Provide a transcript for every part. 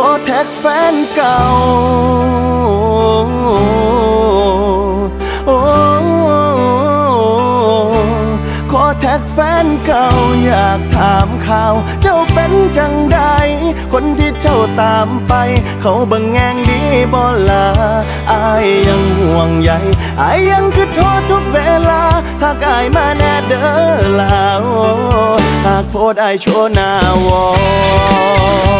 ขอแท็กแฟนเก่า ขอแท็กแฟนเก่าอยากถามข่าว เจ้าเป็นจังใด คนที่เจ้าตามไป เขาบิ่งแงงดีบ่ลาอายยังห่วงใยอายยังคือโทษทุกเวลาหากอายมาแน่เด้อลาหากโพดอายโชว์หน้าวอ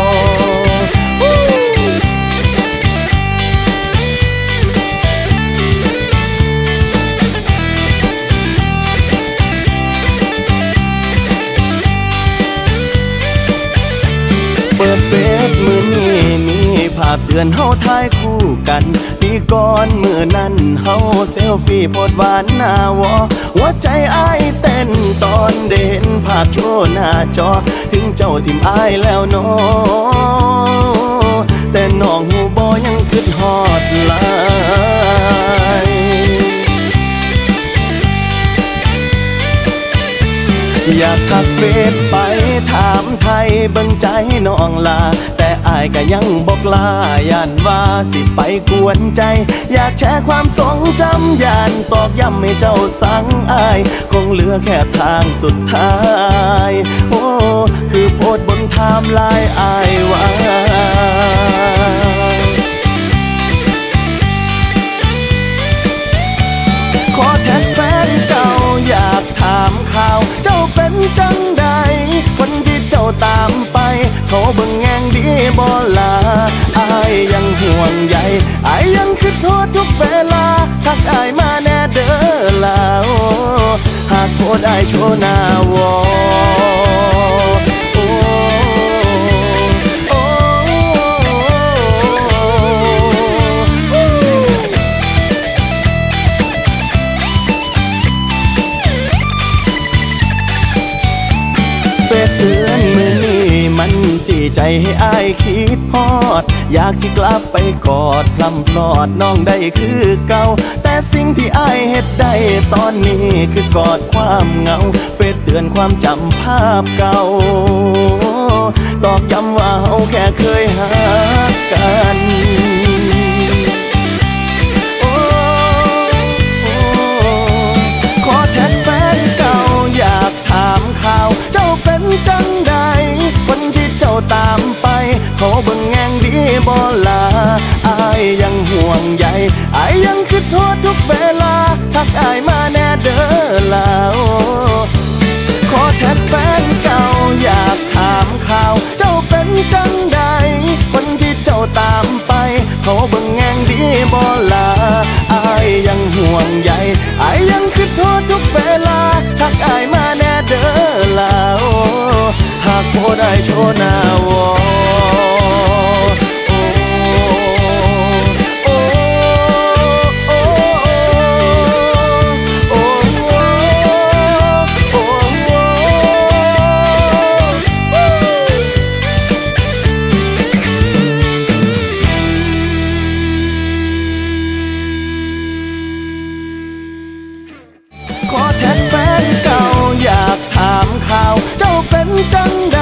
าพเตือนเฮาทายคู่กันปีก่อนมือนั้นเฮาเซลฟี่โพดหวานหน้าวอหัวใจอ้ายเต้นตอนเด่นภาพโชว์หน้าจอ ถึงเจ้าทิมอ้ายแล้วเนาะ อยากทักเฟซไปถามไทยเบิ่งใจน้องลา แต่อายก็ยังบอกลาย่านว่าสิไปกวนใจ อยากแชร์ความทรงจำย่านตอกย้ำให้เจ้าสังอาย คงเหลือแค่ทางสุดท้าย โอ้ คือโพสบนไทม์ไลน์อายไว้ อายยังคิดโทษทุกเวลาทักอายมาแน่เด้อลาวหากโพดอายโชว์หน้าวอ ใจให้อายคิดฮอด อยากสิกลับไปกอดพลำพลอดน้องได้คือเก่า แต่สิ่งที่อายเฮ็ดได้ตอนนี้คือกอดความเหงา เฟซเตือนความจำภาพเก่าตอกย้ำว่าเฮาแค่เคยหากัน ห่อายยังคิดโทษทุกเวลาทักอายมาแน่เด้อลาวขอแท็กแฟนเก่าอยากถามข่าว เจ้าเป็นจังใด คนที่เจ้าตามไป เขาเบิ่งแงงดีบ่ลาอายยังห่วงใยอายยังคิดโทษทุกเว เป็นจังได